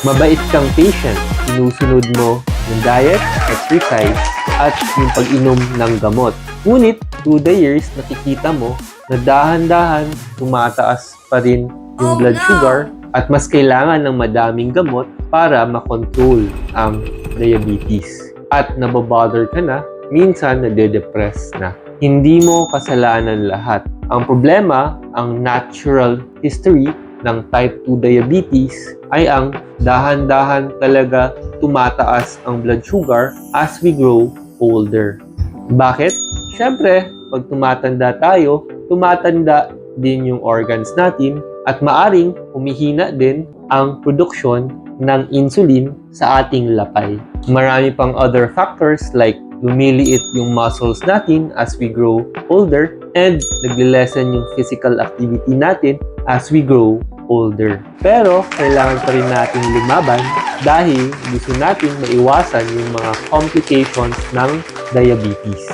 Mabait kang patient, sinusunod mo yung diet, exercise, at yung pag-inom ng gamot. Ngunit, through the years, nakikita mo na dahan-dahan tumataas pa rin yung Oh, blood sugar at mas kailangan ng madaming gamot para makontrol ang diabetes. At nababother ka na, minsan nade-depress na. Hindi mo kasalanan lahat. Ang problema, ang natural history ng type 2 diabetes ay ang dahan-dahan talaga tumataas ang blood sugar as we grow older. Bakit? Siyempre, pag tumatanda tayo, tumatanda din yung organs natin at maaring humihina din ang produksyon ng insulin sa ating lapay. Marami pang other factors like lumiliit yung muscles natin as we grow older and nagle-lessen yung physical activity natin as we grow older. Pero kailangan pa rin natin lumaban dahil gusto natin maiwasan yung mga complications ng diabetes.